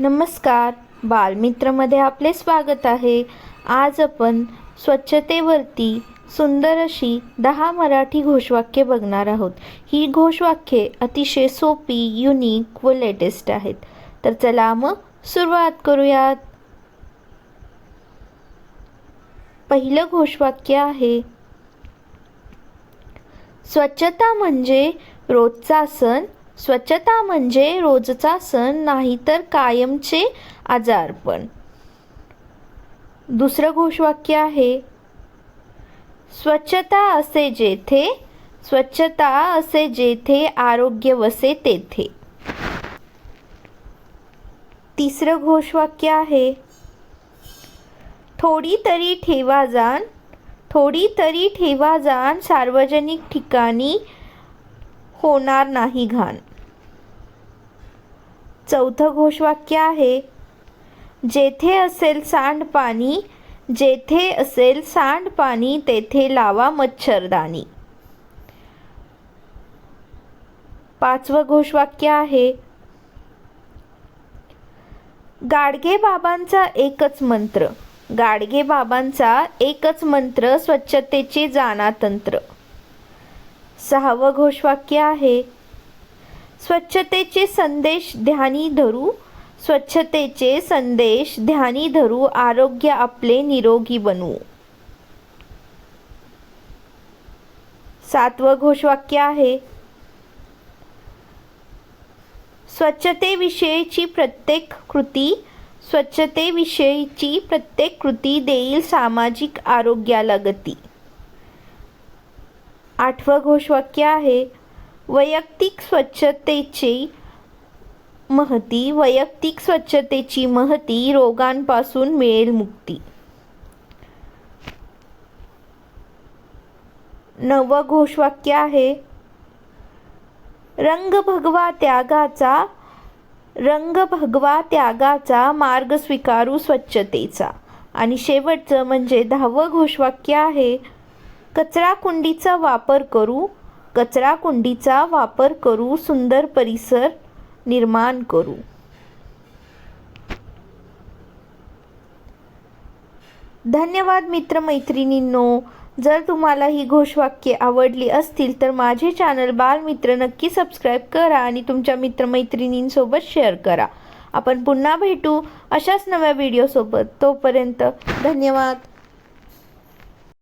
नमस्कार. बालमित्रमध्ये आपले स्वागत आहे. आज आपण स्वच्छतेवरती सुंदर अशी दहा मराठी घोषवाक्ये बघणार आहोत. ही घोषवाक्ये अतिशय सोपी युनिक व लेटेस्ट आहेत. तर चला मग सुरुवात करूयात. पहिलं घोषवाक्य आहे स्वच्छता म्हणजे रोजचा सण स्वच्छता म्हणजे रोजचा सण नाही तर कायमचे आजारपण. दुसरं घोषवाक्य आहे स्वच्छता असे जेथे स्वच्छता असे जेथे आरोग्य वसे तेथे. तिसरं घोषवाक्य आहे थोडी तरी ठेवा जाण थोडी तरी ठेवा जाण सार्वजनिक ठिकाणी होणार नाही घाण. चौथं घोषवाक्य आहे जेथे असेल सांडपाणी जेथे असेल सांडपाणी तेथे लावा मच्छरदाणी पाचवं घोषवाक्य आहे गाडगे बाबांचा एकच मंत्र. गाडगे बाबांचा एकच मंत्र स्वच्छतेचे जाणा तंत्र. सहावं घोषवाक्य आहे. स्वच्छतेचे संदेश ध्यानी धरू स्वच्छतेचे संदेश ध्यानी धरू आरोग्य आपले निरोगी बनवू सातवं घोषवाक्य आहे. स्वच्छतेविषयीची प्रत्येक कृती स्वच्छतेविषयीची प्रत्येक कृती देईल सामाजिक आरोग्याला गती. आठवं घोषवाक्य आहे वैयक्तिक स्वच्छतेची महती वैयक्तिक स्वच्छतेची महती रोगांपासून मिळेल मुक्ती. नववं घोषवाक्य आहे रंग भगवा त्यागाचा रंग भगवा त्यागाचा मार्ग स्वीकारू स्वच्छतेचा. आणि शेवटचं म्हणजे दहावं घोषवाक्य आहे कचरा कुंडीचा वापर करू कचरा कुंडीचा वापर करू सुंदर परिसर निर्माण करू. धन्यवाद मित्रमैत्रिणींनो. जर तुम्हाला ही घोषवाक्ये आवडली असतील तर माझे चॅनल बालमित्र नक्की सबस्क्राईब करा आणि तुमच्या मित्रमैत्रिणींसोबत शेअर करा. आपण पुन्हा भेटू अशाच नव्या व्हिडिओसोबत. तोपर्यंत धन्यवाद.